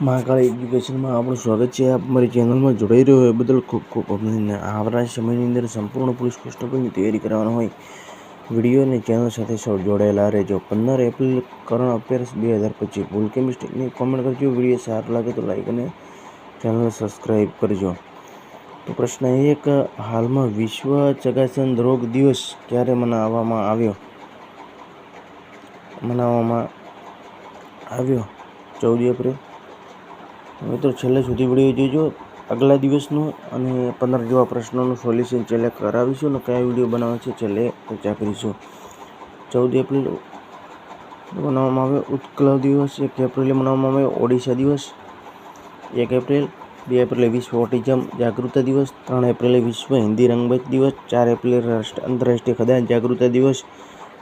મહાકાળી એજ્યુકેશનમાં આપણું સ્વાગત છે. આપ મારી ચેનલમાં જોડાઈ રહ્યો હોય બદલ ખૂબ ખૂબ અભિનંદન. આવનારા સમયની અંદર સંપૂર્ણ પોલીસ કોન્સ્ટેબલની તૈયારી કરવાનો હોય. વીડિયો અને ચેનલ સાથે સૌ જોડાયેલા રહેજો. પંદર એપ્રિલ કરંટ અફેર્સ બે હજાર પચીસ. ભૂલ કે મિસ્ટેકની કોમેન્ટ કરજો. વીડિયો સારો લાગે તો લાઈક અને ચેનલ સબસ્ક્રાઈબ કરજો. તો પ્રશ્ન એક હાલમાં વિશ્વ ચગાસન રોગ દિવસ ક્યારે મનાવવામાં આવ્યો? મનાવવામાં આવ્યો. ચૌદ એપ્રિલ મિત્રો, છેલ્લે સુધી વીડિયો જોજો. આગલા દિવસનું અને પંદર જેવા પ્રશ્નોનું સોલ્યુશન છેલ્લે કરાવીશું અને કયા વીડિયો બનાવે છે છેલ્લે ચર્ચા કરીશું. ચૌદ એપ્રિલ મનાવવામાં આવે, ઉત્કલ દિવસ. એક એપ્રિલે મનાવવામાં આવે, ઓડિશા દિવસ. એક એપ્રિલ, બે એપ્રિલે વિશ્વ ઓટિઝમ જાગૃતતા દિવસ. ત્રણ એપ્રિલે વિશ્વ હિન્દી રંગમંચ દિવસ. ચાર એપ્રિલે રાષ્ટ્ર આંતરરાષ્ટ્રીય ખદાન જાગૃતતા દિવસ.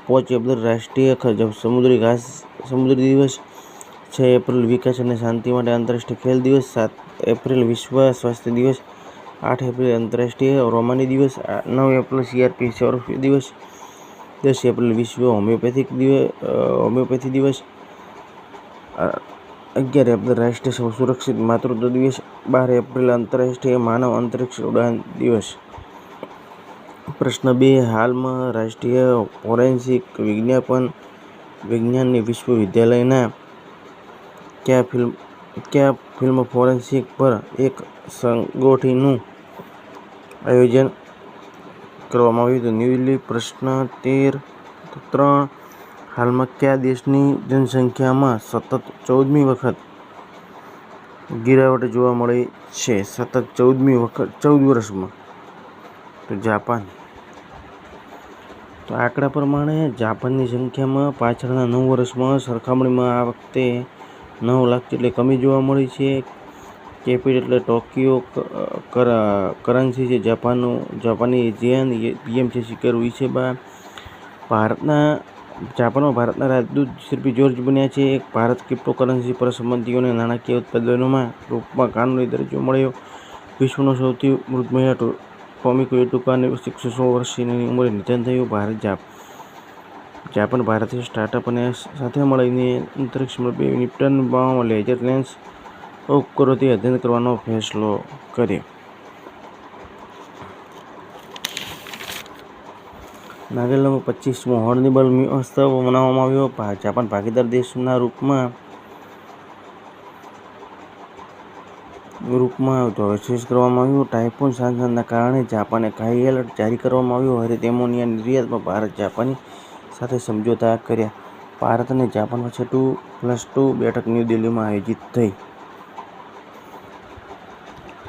પાંચ એપ્રિલ રાષ્ટ્રીય સમુદ્રી ઘાસ સમુદ્રી દિવસ. છ એપ્રિલ વિકાસ અને શાંતિ માટે આંતરરાષ્ટ્રીય ખેલ દિવસ, સાત એપ્રિલ વિશ્વ સ્વાસ્થ્ય દિવસ, આઠ એપ્રિલ આંતરરાષ્ટ્રીય રોમાની દિવસ નવ એપ્રિલ સીઆરપી સૌરભ દિવસ, દસ એપ્રિલ વિશ્વ હોમિયોપેથિક દિવસ હોમિયોપેથી દિવસ અગિયાર એપ્રિલ રાષ્ટ્રીય સુરક્ષિત માતૃત્વ દિવસ, બાર એપ્રિલ આંતરરાષ્ટ્રીય માનવ અંતરિક્ષ ઉડાન દિવસ. પ્રશ્ન બે, હાલમાં રાષ્ટ્રીય ફોરેન્સિક વિજ્ઞાપન વિજ્ઞાનની વિશ્વવિદ્યાલયના કયા ફિલ્મ કયા ફિલ્મ ફોરેન્સિક પર એક સંગોઠીનું આયોજન કરવામાં આવ્યું હતું? ન્યૂ દિલ્હી, પ્રશ્ન તેર ત્રણ. હાલમાં કયા દેશની જનસંખ્યામાં સતત ચૌદમી વખત ગિરાવટ જોવા મળી છે? સતત ચૌદમી વખત, ચૌદ વર્ષમાં. તો જાપાન. તો આંકડા પ્રમાણે જાપાનની સંખ્યામાં પાછળના નવ વર્ષમાં સરખામણીમાં આ વખતે નવ લાખ જેટલી કમી જોવા મળી છે. કેપિટલ એટલે ટોક્યો કરન્સી છે, જાપાનનું, જાપાની જેન પીએમ છે શિખર વિસેબા ભારતના, જાપાનમાં ભારતના રાજદૂત શ્રી જોર્જ બન્યા છે. એક ભારત ક્રિપ્ટો કરન્સી પર સંબંધીઓને નાણાકીય ઉત્પાદનોમાં રૂપમાં કાનૂની દરજ્જો મળ્યો. વિશ્વનો સૌથી મૃત મહિલા ટોમિકો એટુકાને ટુકાને એકસો સો વર્ષની ઉંમરે નિધન થયું. ભારત જાપ જાપાન ભારતીય સ્ટાર્ટઅપ અને સાથે મળીને અંતરિક્ષમાં બે નિપ્ટન બોમ્બ લેજર લેન્સ ઉપકરોથી અધ્યયન કરવાનો ફેસલો કર્યો. નાગાલેન્ડમાં પચીસમો હોર્નિબલ મહોત્સવ મનાવવામાં આવ્યો. જાપાન ભાગીદાર દેશના રૂપમાં રૂપમાં વિશેષ કરવામાં આવ્યું. ટાઇફોન સાંસદના કારણે જાપાને હાઈ એલર્ટ જારી કરવામાં આવ્યું. હરિત એમોનિયા નિર્યાતમાં ભારત જાપાની સાથે સમજોતા કર્યા. ભારત અને જાપાન વચ્ચે ટુ પ્લસ ટુ બેઠક ન્યૂ દિલ્હીમાં આયોજિત થઈ.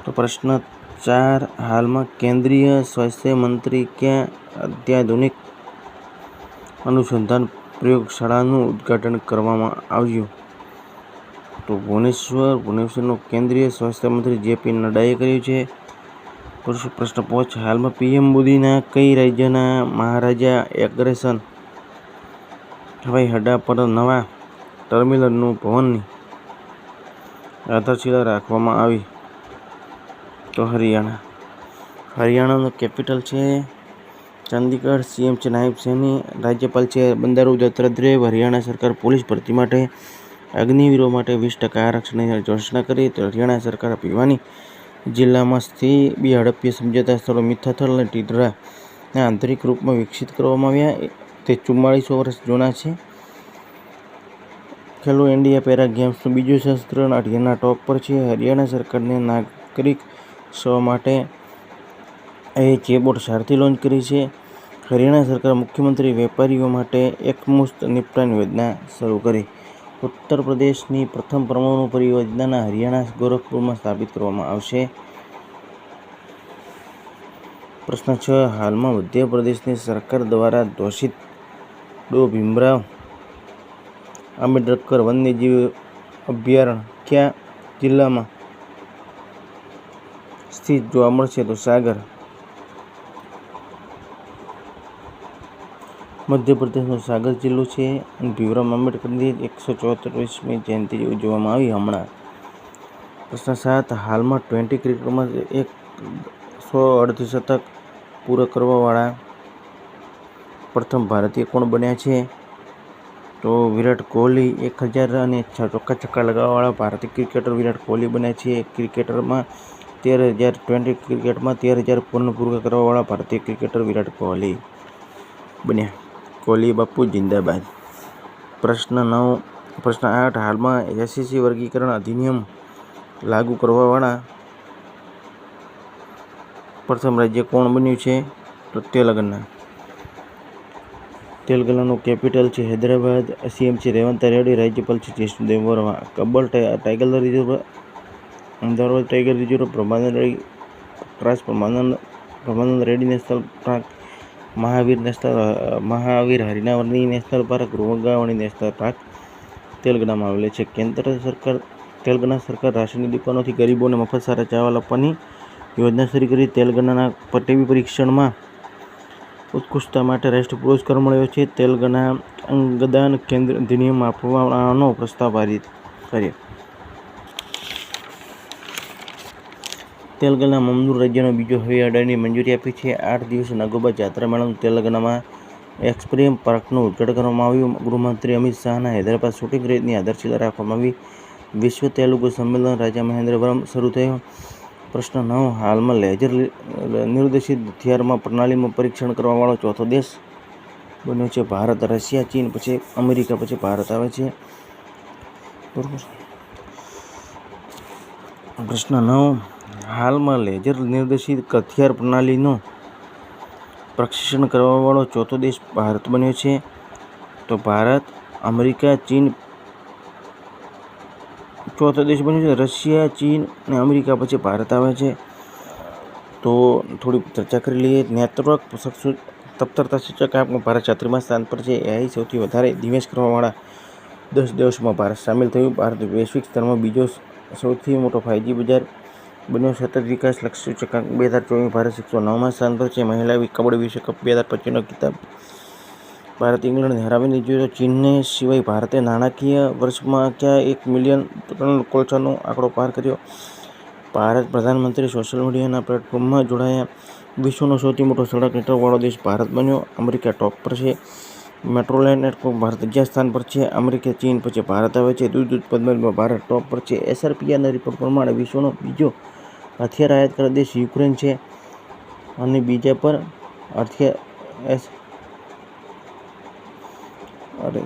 તો પ્રશ્ન ચાર, હાલમાં કેન્દ્રીય સ્વાસ્થ્ય મંત્રી ક્યાં અત્યાધુનિક અનુસંધાન પ્રયોગશાળાનું ઉદ્ઘાટન કરવામાં આવ્યું? તો ભુવનેશ્વર, ભુવનેશ્વરનું કેન્દ્રીય સ્વાસ્થ્ય મંત્રી જેપી નડ્ડાએ કર્યું છે. પ્રશ્ન પાંચ, હાલમાં પીએમ મોદીના કઈ રાજ્યના મહારાજા એગ્રેશન હવાઈ અડ્ડા પર નવા ટર્મિનલનું ભવનની આધારશિલા રાખવામાં આવી. તો હરિયાણા. હરિયાણાનું કેપિટલ છે ચંદીગઢ. સીએમ છે નાયબ સૈની. રાજ્યપાલ છે બંદારુ દત્તાત્રેય. હરિયાણા સરકાર પોલીસ ભરતી માટે અગ્નિવીરો માટે વીસ ટકા આરક્ષણની ઘોષણા કરી. તો હરિયાણા સરકાર પીવાની જિલ્લામાં સ્થિત બે હડપ્પીય સમજોતા સ્થળો મિથાથલ અને ટીડરાના આંતરિક રૂપમાં વિકસિત કરવામાં આવ્યા. તે ચુમ્માળીસો વર્ષ જૂના છે. ખેલો ઇન્ડિયા પેરા ગેમ્સનું બીજું સંસ્કરણ હરિયાણા ટોપ પર છે. હરિયાણા સરકારને નાગરિક સેવા માટે એ ચેબોર્ડ સારથી લોન્ચ કરી છે. હરિયાણા સરકાર મુખ્યમંત્રી વેપારીઓ માટે એકમુસ્ત નિપટાન યોજના શરૂ કરી. ઉત્તર પ્રદેશની પ્રથમ પરમાણુ પરિયોજનાના હરિયાણા ગોરખપુરમાં સ્થાપિત કરવામાં આવશે. પ્રશ્ન છ. હાલમાં મધ્યપ્રદેશની સરકાર દ્વારા ઘોષિત ડો ભીમરાવ આંબેડકર વન્યજીવ અભયારણ્ય કયા જિલ્લામાં સ્થિત જોવા મળશે તો સાગર, મધ્યપ્રદેશનો સાગર જિલ્લો છે અને ભીવરામ આંબેડકરની એકસો ચોત્રીસમી જયંતિ ઉજવવામાં આવી હમણાં. પ્રશ્ન સાત, હાલમાં ટ્વેન્ટી ક્રિકેટમાં એક સો અડધી શતક પૂરા કરવાવાળા પ્રથમ ભારતીય કોણ બન્યા છે? તો વિરાટ કોહલી એક હજાર અને ચોખ્ખા છક્કા લગાવવાવાળા ભારતીય ક્રિકેટર વિરાટ કોહલી બન્યા છે. ક્રિકેટરમાં તેર હજાર, ટ્વેન્ટી ક્રિકેટમાં તેર હજાર પૂર્ણ પૂર્ણ કરવાવાળા ભારતીય ક્રિકેટર વિરાટ કોહલી બન્યા. કોહલી બાપુ જિંદાબાદ. પ્રશ્ન નવ, પ્રશ્ન આઠ, હાલમાં એસીસી વર્ગીકરણ અધિનિયમ લાગુ કરવાવાળા પ્રથમ રાજ્ય કોણ બન્યું છે? તો તેલંગાના. તેલંગાનાનું કેપિટલ છે હૈદરાબાદ. સીએમ છે રેવંત રેડ્ડી રાજ્યપાલ છે જયસુદેવ Varma કબ્બલ tiger reserve, Ahmedabad tiger reserve પ્રમાનંદ ટ્રાસ પ્રમાનંદ પ્રમાનંદ Reddy national park Mahavir national Mahavir હરિનાવરની national park રોગાવણી નેશનલ પાર્ક તેલંગાનામાં આવેલી છે. કેન્દ્ર સરકાર તેલંગાના સરકાર રાશનની દુકાનોથી ગરીબોને મફત સારા ચાવલ આપવાની યોજના શરૂ કરી. તેલંગાનાના ટીવી પરીક્ષણમાં ઉત્કૃષ્ટતા માટે રાષ્ટ્રીય પુરસ્કાર મળ્યો છે. તેલંગાના અંગદાન કેન્દ્ર અધિનિયમ આપવાનો પ્રસ્તાવ પારિત કર્યો. તેલંગાના મમદૂર રાજ્યનો બીજો હવાઈ અડાની મંજૂરી આપી છે. આઠ દિવસ નાગોબા જાત્રા મેળાનું તેલંગાનામાં એક્સપ્રેમ પાર્કનું ઉદઘાટન કરવામાં આવ્યું. ગૃહમંત્રી અમિત શાહના હૈદરાબાદ શૂટિંગ રેન્જની આધારશિલા રાખવામાં આવી. વિશ્વ તેલુગુ સંમેલન રાજા મહેન્દ્રવરમ શરૂ થયો. પ્રશ્ન નવ હાલમાં લેજર નિર્દેશિત હથિયારમાં પ્રણાલીમાં પરીક્ષણ કરવાવાળો ચોથો દેશ બન્યો છે ભારત, રશિયા, ચીન, પછી અમેરિકા, પછી ભારત આવે છે. બરોબર પ્રશ્ન નવ હાલમાં લેજર નિર્દેશિત હથિયાર પ્રણાલીનો પ્રશિક્ષણ કરવાવાળો ચોથો દેશ ભારત બન્યો છે. તો ભારત, અમેરિકા, ચીન ચોથો દેશ બન્યો છે, રશિયા, ચીન અને અમેરિકા પછી ભારત આવે છે. તો થોડી ચર્ચા કરી લઈએ. નેટવર્ક તપ્તરતા સૂચક આપણું ભારત છત્રીમાં સ્થાન પર છે. એઆઈ સૌથી વધારે નિવેશ કરવાવાળા દસ દેશોમાં ભારત સામેલ થયું. ભારત વૈશ્વિક સ્તરમાં બીજો સૌથી મોટો ફાઇવજી બજાર બન્યો. સતત વિકાસ લક્ષ્ય સૂચકાંક બે હજાર ચોવીસ ભારત એકસો નવમાં સ્થાન પર છે. મહિલા કબડ્ડી વિશ્વકપ બે હજાર પચીસનો કિતાબ ભારત ઇંગ્લેન્ડને હરાવીને જોયો ચીનને સિવાય ભારતે નાણાકીય વર્ષમાં ક્યાં એક મિલિયન ટન કોલસાનો આંકડો પાર કર્યો? ભારત પ્રધાનમંત્રી સોશિયલ મીડિયાના પ્લેટફોર્મમાં જોડાયા. વિશ્વનો સૌથી મોટો સડક નેટવર્કવાળો દેશ ભારત બન્યો. અમેરિકા ટોપ પર છે. મેટ્રો લાઇન નેટવર્ક ભારત બીજા સ્થાન પર છે. અમેરિકા, ચીન પછી ભારત આવે છે. દૂધ ઉત્પાદનમાં ભારત ટોપ પર છે. એસઆરપીઆના રિપોર્ટ પ્રમાણે વિશ્વનો બીજો હથિયાર આયાત કરનાર દેશ યુક્રેન છે. અને બીજા પર હથિયાર એસ અરે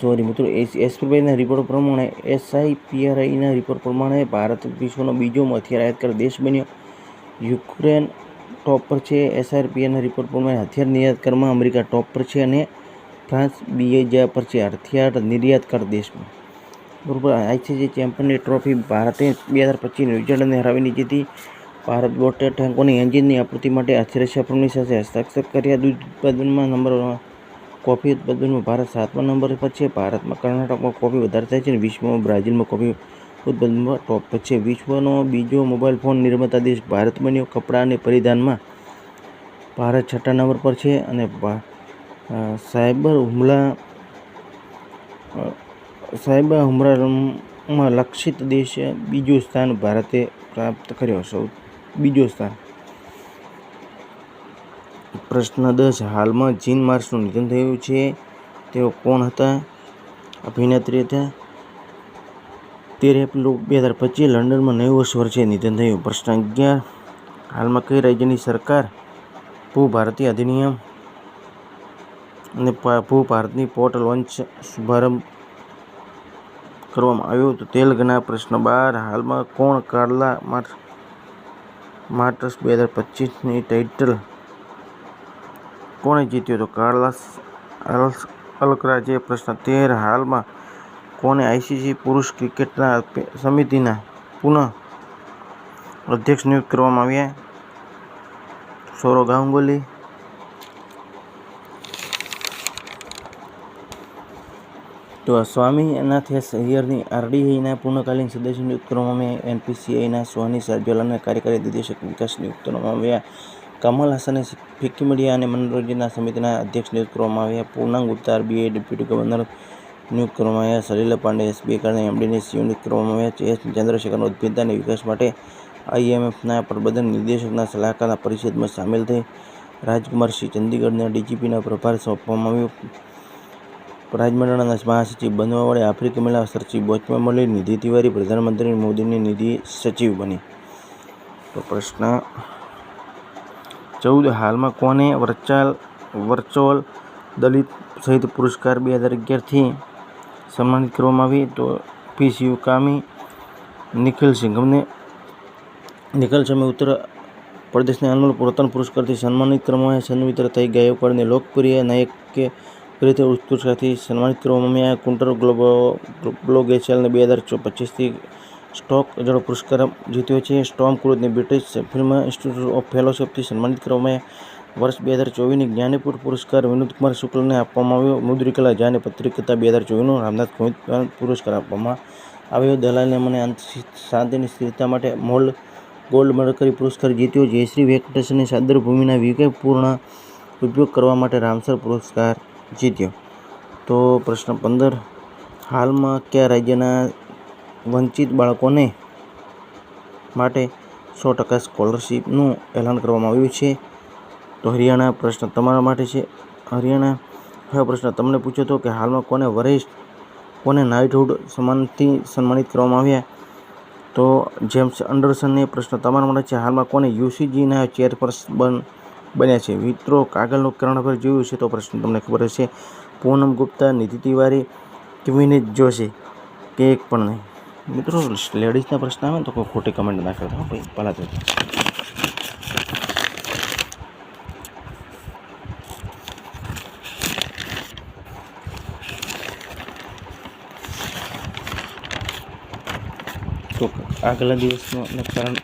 સોરી મિત્રો એસપીભાઈના રિપોર્ટ પ્રમાણે એસઆઈપીઆરઆઈના રિપોર્ટ પ્રમાણે ભારત વિશ્વનો બીજો હથિયાર આયાત કરનાર દેશ બન્યો. યુક્રેન ટોપ પર છે એસઆરપીઆઈના રિપોર્ટ પ્રમાણે હથિયાર નિર્યાતકારમાં અમેરિકા ટોપ પર છે અને ફ્રાન્સ બીજા પર છે, હથિયાર નિર્યાતકાર દેશમાં બરોબર આઈસીસી ચેમ્પિયનની ટ્રોફી ભારતે બે હજાર પચીસ ન્યૂઝીલેન્ડને હરાવીને જીતી. ભારત બોટર ટેન્કોની એન્જિનની આપૂર્તિ માટે રશિયા ફર્મની સાથે હસ્તાક્ષર કર્યા. દૂધ ઉત્પાદનમાં નંબર કોફી ઉત્પાદનમાં ભારત સાતમા નંબર પર છે. ભારતમાં કર્ણાટકમાં કોફી વધારે થાય છે અને વિશ્વમાં બ્રાઝિલમાં કોફી ઉત્પાદનમાં ટોપ પર છે. વિશ્વનો બીજો મોબાઈલ ફોન નિર્માતા દેશ ભારત બન્યો. કપડાં અને પરિધાનમાં ભારત છઠ્ઠા નંબર પર છે અને સાયબર હુમલા સાયબર હુમલામાં લક્ષિત દેશે બીજું સ્થાન ભારતે પ્રાપ્ત કર્યો. સૌ, બીજું સ્થાન. પ્રશ્ન દસ. હાલમાં જીન માર્સનું નિધન થયું છે. તેઓ કોણ હતા? અભિનેત્રી હતા. તેર એપ્રિલ બે હજાર પચીસ લંડનમાં નેવું વર્ષ વર્ષે નિધન થયું. પ્રશ્ન અગિયાર. હાલમાં કઈ રાજ્યની સરકાર ભૂ ભારતીય અધિનિયમ અને ભૂ ભારતની પોર્ટ લોન્ચ શુભારંભ કરવામાં આવ્યો તો તેલંગાના પ્રશ્ન બાર. હાલમાં કોણ કાર્લા માર્ટસ બે હજાર પચીસની ટાઇટલ કોણે જીત્યો તો કાર્લાસ અલકરાજે પ્રશ્ન તેર હાલમાં કોને આઈસીસી પુરુષ ક્રિકેટના સમિતિના પુનઃ અધ્યક્ષ નિયુક્ત કરવામાં આવ્યા? સૌરવ ગાંગુલી તો સ્વામીનાથ અય્યરની આરડીઆઈના પૂર્ણકાલીન સદસ્ય નિયુક્ત કરવામાં આવ્યા. એનપીસીઆઈના સોની સરજોલાના કાર્યકારી નિદેશક વિકાસ નિયુક્ત કરવામાં આવ્યા. કમલ હસને ફિક્કી મીડિયા અને મનોરંજનના સમિતિના અધ્યક્ષ નિયુક્ત કરવામાં આવ્યા. પૂર્ણાંગ ગુપ્તા આરબીઆઈ ડેપ્યુટી ગવર્નર નિયુક્ત કરવામાં આવ્યા. સલીલા પાંડે એસબીઆઈ કારણે એમડીને નિયુક્ત કરવામાં આવ્યા. એસ ચંદ્રશેખરનો ઉદ્ભેદતા અને વિકાસ માટે આઈએમએફના પ્રબંધન નિર્દેશકના સલાહકારના પરિષદમાં સામેલ થઈ. રાજકુમાર સિંહ ચંદીગઢના ડીજીપીના પ્રભાર સોંપવામાં આવ્યો. રાજમંડળના મહાસચિવ બનવા વડે આફ્રિકી મહિલા સચિવ બોચમાં મળી. નિધિ તિવારી પ્રધાનમંત્રી મોદીની નિધિ સચિવ બની. તો પ્રશ્ન ચૌદ હાલમાં કોને વર્ચાલ, વર્ચોલ દલિત સહિત પુરસ્કાર બે હજાર અગિયારથી સન્માનિત કરવામાં આવી? તો પી શિવકામી નિખિલ સિંઘમને નિખિલ સમય ઉત્તર પ્રદેશના અનમોલ પોતન પુરસ્કારથી સન્માનિત કરવામાં આવ્યા સન્વિતર થઈ ગાયકવાડને લોકપ્રિય નાયક કે રીતે પુરસ્કારથી સન્માનિત કરવામાં આવ્યા. કુંટર ગ્લોબો ગ્લોગેશિયલને બે હજાર પચીસથી સ્ટોક જેનો પુરસ્કાર જીત્યો છે. સ્ટોમ ક્રુઝને બ્રિટિશ ફિલ્મ ઇન્સ્ટિટ્યૂટ ઓફ ફેલોશિપથી સન્માનિત કરવામાં વર્ષ બે હજાર ચોવીસની જ્ઞાનીપુર પુરસ્કાર વિનોદકુમાર શુક્લને આપવામાં આવ્યો. મુદ્રિકલા જાને પત્રિકતા બે હજાર ચોવીસનો રામનાથ કોવિંદ પુરસ્કાર આપવામાં આવ્યો. દલાલને મને શાંતિની સ્થિરતા માટે મોલ્ડ ગોલ્ડ મરકરી પુરસ્કાર જીત્યો. જયશ્રી વેંકટેશની સાદર ભૂમિના વિવેકપૂર્ણ ઉપયોગ કરવા માટે રામસર પુરસ્કાર જીત્યો. તો પ્રશ્ન પંદર. હાલમાં કયા રાજ્યના વંચિત બાળકોને માટે સો ટકા સ્કોલરશીપનું એલાન કરવામાં આવ્યું છે. તો હરિયાણા પ્રશ્ન તમારા માટે છે. હરિયાણા, હવે પ્રશ્ન તમને પૂછ્યો હતો કે હાલમાં કોને વરિષ્ઠ, કોને નાઇટહુડ સન્માનથી સન્માનિત કરવામાં આવ્યા? તો જેમ્સ અંડરસનને પ્રશ્ન તમારા માટે છે. હાલમાં કોને યુસીજીના ચેરપર્સન બન્યા છે? મિત્રો, કાગળનું કરંટ જોયું છે તો પ્રશ્ન તમને ખબર હશે. પૂનમ ગુપ્તા, નિધિ તિવારી કે વિનીત જોશી, કે એક પણ નહીં. મિત્રો લેડીઝના પ્રશ્ન આવે ને તો કોઈ ખોટી કમેન્ટ ના કરતા. ભાઈ, પહેલાં તો તો આગલા દિવસનું કારણ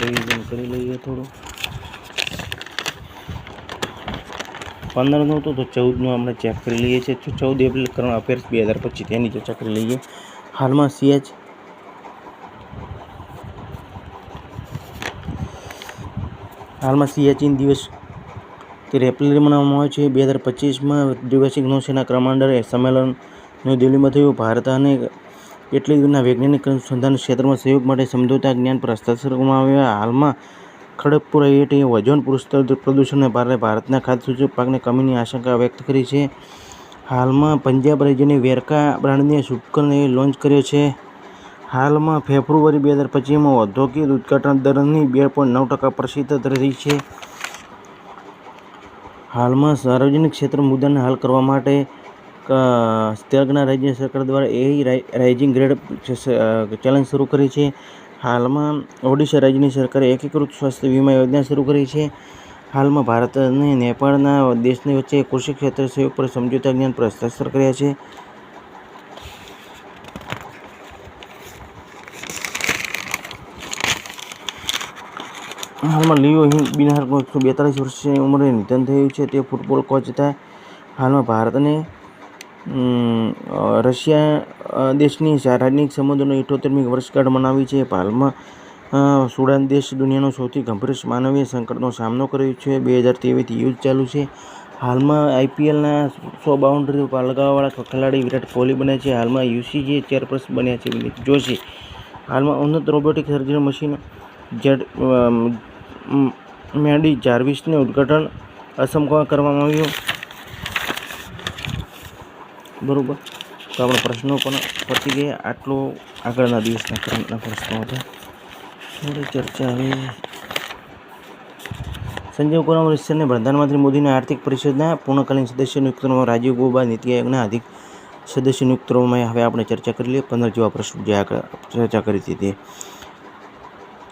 રિવિઝન કરી લઈએ થોડું. પંદરનું હતું તો ચૌદનું આપણે ચેક કરી લઈએ છીએ. ચૌદ એપ્રિલ કરણ અફેર્સ બે હજાર પચીસ. તેની ચર્ચા કરી લઈએ. હાલમાં સીએચ હાલમાં સિયાચીન દિવસ તે રેપલરી મનાવવામાં આવે છે. બે હજાર પચીસમાં દ્વિવાર્ષિક નૌસેના કમાન્ડર સંમેલન દિલ્હીમાં થયું. ભારત અને એટલી દૂરના વૈજ્ઞાનિક અનુસંધાન ક્ષેત્રમાં સહયોગ માટે સમજોતા જ્ઞાન પર હસ્તાક્ષર કરવામાં આવ્યા. હાલમાં ખડગપુર આઈઆઈટીએ ઓઝોન પ્રદૂષણને કારણે ભારતના ખાદ્ય સૂચક પાકને કમીની આશંકા વ્યક્ત કરી છે. હાલમાં પંજાબ રાજ્યની વેરકા બ્રાન્ડની સુપકરને લોન્ચ કર્યો છે. હાલમાં ફેબ્રુઆરી બે હજાર પચીસમાં ઔદ્યોગિક ઉદઘાટન દરની બે પોઈન્ટ નવ ટકા પ્રસિદ્ધ રહી છે. હાલમાં સાર્વજનિક ક્ષેત્ર મુદ્દાને હલ કરવા માટે તેલંગાણા રાજ્ય સરકાર દ્વારા એ રાઇઝિંગ ગ્રેડ ચેલેન્જ શરૂ કરી છે. હાલમાં ઓડિશા રાજ્યની સરકારે એકીકૃત સ્વાસ્થ્ય વીમા યોજના શરૂ કરી છે. હાલમાં ભારત અને નેપાળના દેશની વચ્ચે કૃષિ ક્ષેત્ર સહયોગ પર સમજૂતા જ્ઞાન પર હસ્તાક્ષર કર્યા છે. હાલમાં લિયો બિનહારનું એકસો બેતાલીસ વર્ષની ઉંમરે નિધન થયું છે. તે ફૂટબોલ કોચ હતા. હાલમાં ભારત અને રશિયા દેશની રાજનીતિક સંબંધોનો ઇઠોતેરમી વર્ષગાંઠ મનાવી છે. હાલમાં સુડાન દેશ દુનિયાનો સૌથી ગંભીર માનવીય સંકટનો સામનો કર્યો છે. બે હજાર તેવીસથી યુદ્ધ ચાલુ છે. હાલમાં આઈપીએલના સો બાઉન્ડ્રી લગાવવાવાળા ખેલાડી વિરાટ કોહલી બન્યા છે. હાલમાં યુસીજી ચેરપર્સન બન્યા છે વિનીત જોશી. હાલમાં ઉન્નત રોબોટિક સર્જરી મશીન જેડ મેડી જાર્વિસને ઉદ્ઘાટન અસમમાં કરવામાં આવ્યું. બરાબર. તો આપણે પ્રશ્નો પણ પતી ગયા. આટલો આગળના દિવસના પ્રશ્નો હતા. થોડી ચર્ચા હવે. સંજીવ કુમાર મિશ્રને પ્રધાનમંત્રી મોદીના આર્થિક પરિષદના પૂર્ણકાલીન સદસ્ય નિયુક્તોમાં રાજીવ ગોબા, નીતિ આયોગના અધિક સદસ્ય નિયુક્તોમાં હવે આપણે ચર્ચા કરી લઈએ. પંદર જેવા પ્રશ્નો જે ચર્ચા કરી હતી તે.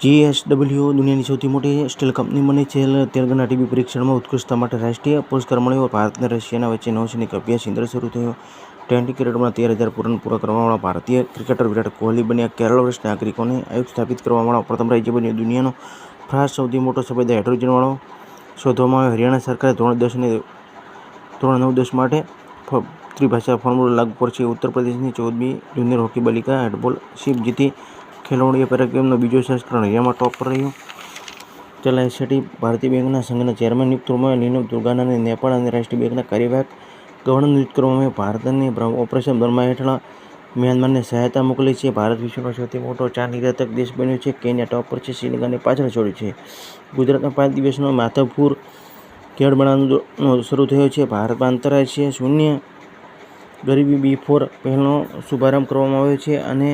જીએસડબલ્યુ દુનિયાની સૌથી મોટી સ્ટીલ કંપની બની છે. તેલગના ટીબી પરીક્ષણમાં ઉત્કૃષ્ટતા માટે રાષ્ટ્રીય પુરસ્કાર મળ્યો. ભારત અને રશિયાના વચ્ચે નૌસૈનિક અભ્યાસ ઇન્દ્ર શરૂ થયો. ટ્વેન્ટી ક્રિકેટમાં તેર હજાર પૂર્ણ પૂરા કરવાવાળા ભારતીય ક્રિકેટર વિરાટ કોહલી બન્યા કેરળ વર્ષ નાગરિકોને આયોગ સ્થાપિત કરવાવાળા પ્રથમ રાજ્ય બન્યું. દુનિયાનો ફ્રાન્સ સૌથી મોટો સફેદ હાઇડ્રોજનવાળો શોધવામાં આવ્યો હરિયાણા સરકારે ધોરણ દસ અને ધોરણ નવ દસ માટે ત્રિભાષા ફોર્મ્યુલા લાગુ પડશે. ઉત્તર પ્રદેશની ચૌદમી જુનિયર હોકી બાલિકા હેડબોલ શિપ જીતી ખેલોડીએ પેરાગેમનો બીજો સંસ્કરણ હરિયામાં ટોપ પર રહ્યું. ચલાય શેટ્ટી ભારતીય બેંકના સંઘના ચેરમેન નિયુક્ત કરવામાં નીનવ દુર્ગાનાને નેપાળ અને રાષ્ટ્રીય બેંકના કાર્યવાહક ગવર્નર કરવામાં આવ્યા. ઓપરેશન બર્મા હેઠળ મ્યાનમારને સહાયતા મોકલી છે. ભારત વિશ્વનો સૌથી મોટો ચા નિર્યાતક દેશ બન્યો છે. કેન્યા ટોપ પર છે. શ્રીલંકાને પાછળ છોડી છે. ગુજરાતના પાંચ દિવસનો માથવપુર કેળ બનાવવાનો શરૂ થયો છે. ભારતમાં આંતરરાષ્ટ્રીય શૂન્ય ગરીબી બી ફોર પહેલનો શુભારંભ કરવામાં આવ્યો છે અને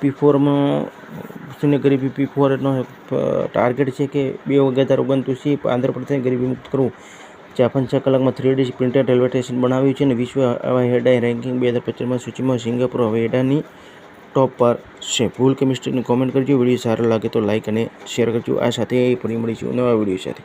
પી ફોરમાં શૂન્ય ગરીબી પી ફોરનો ટાર્ગેટ છે કે બે વગેરે ઓગણત્રીસથી આંધ્રપ્રદેશને ગરીબી મુક્ત કરવું. જાપાન છ કલાકમાં three D printed railway station બનાવ્યું છે અને વિશ્વ હવાઈ અડ્ડા રેન્કિંગ બે હજાર પચીસમાં સૂચિમાં સિંગાપુર હવાઈ હેડાની ટોપ પર છે. ભૂલ કે મિસ્ટેકની કોમેન્ટ કરજો. વીડિયો સારો લાગે તો લાઇક અને શેર કરજો. આ સાથે ફરી મળીશું નવા વીડિયો સાથે.